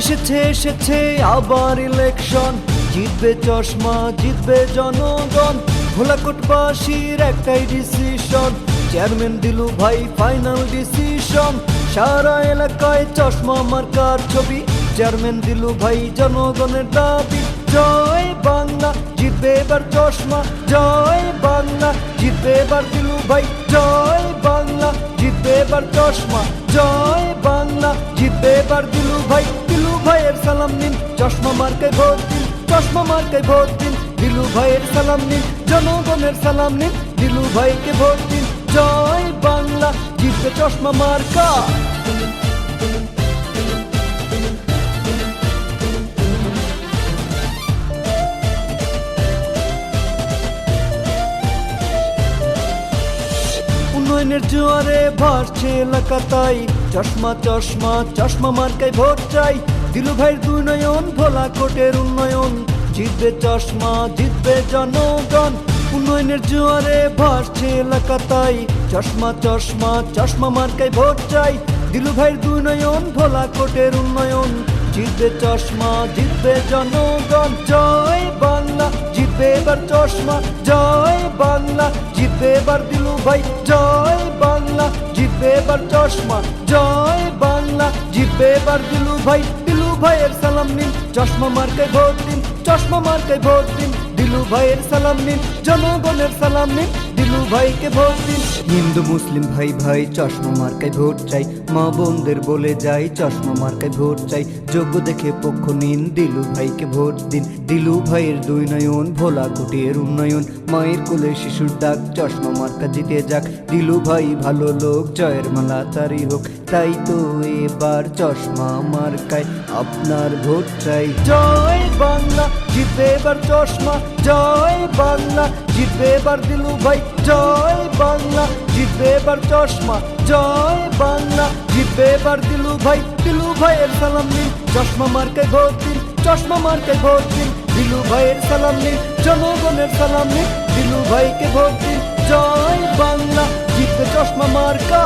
এসেছে এসেছে আবার ইলেকশন জিতবে চশমা, জিতবে জনগণ। ভোলাকোটবাসীর একটাই ডিসিশন চেয়ারম্যান দিলু ভাই ফাইনাল ডিসিশন সারা এলাকায় চশমা মার্কার ছবি। চেয়ারম্যান দিলু ভাই, জনগণের দাবি, জয় বাংলা, জিতবে এবার চশমা। জয় বাংলা, জিতবে এবার দিলু ভাই। জয় বাংলা, জিতবে এবার চশমা। জয় বাংলা, জিতবে এবার দিলু ভাই। ভাইয়ের সালাম নিন, চশমা মার্কায় ভোট দিন, চশমা মার্কায় ভোট দিন, দিলু ভাইয়ের সালাম নিন, জনগণের সালাম নিন, দিলু ভাইকে ভোট দিন, জয় বাংলা, জিতবে চশমা মার্কা। উন্নয়নের জোয়ারে ভাসছে এলাকা তাই চশমা চশমা চশমা মার্কায় ভোট চাই। দিলু ভাইয়ের দুই নয়ন, ভোলা কোটের উন্নয়ন। জিতবে চশমা, জিতবে জনগণ। উন্নয়নের জোয়ারে ভাসছে এলাকা তাই চশমা চশমা চশমা মার্কায় ভোট চাই। দিলু ভাইয়ের দুই নয়ন, ভোলা কোটের উন্নয়ন। জিতবে চশমা, জিতবে জনগণ। জয় বাংলা, জিতবে এবার চশমা। জয় বাংলা জিতবে এবার দিলু ভাই, জয় বাংলা জিতবে এবার চশমা, জয় বাংলা জিতবে এবার দিলু ভাই, দিলু ভাইয়ের সালাম নিন, চশমা মার্কে ভোট দিন, চশমা মার্কে ভোট দিন। দিলু ভাইয়ের সালাম নিন, জনগণের সালাম নিন, দিলু ভাইকে ভোট দিন। হিন্দু, মুসলিম ভাই ভাই, চশমা মার্কায় ভোট চাই। মা বোনদের বলে যাই, চশমা মার্কায় ভোট চাই। যোগ্য দেখে পক্ষ নিন, দিলু ভাইকে ভোট দিন। দিলু ভাইয়ের দুই নয়ন, ভোলা কুটির উন্নয়ন। মায়ের কোলে শিশুর ডাক, চশমা মার্কা জিতে যাক। দিলু ভাই ভালো লোক, জয়ের মালা তারি হোক। তাই তো এবার চশমা মার্কায় আপনার ভোট চাই। জয় বাংলা, জিতে এবার চশমা। জয় বাংলা, জিতবে এবার দিলু ভাই, জয় বাংলা, জিতবে এবার চশমা, জয় বাংলা, জিতবে এবার দিলু ভাই, দিলু ভাইয়ের সালাম নিন, চশমা মার্কে দিন, চশমা মার্কে দিন, দিলু ভাইয়ের সালাম নিন, জনগণের সালাম নিন, দিলু ভাইকে দিন, জয় বাংলা, জিতবে চশমা মার্কা।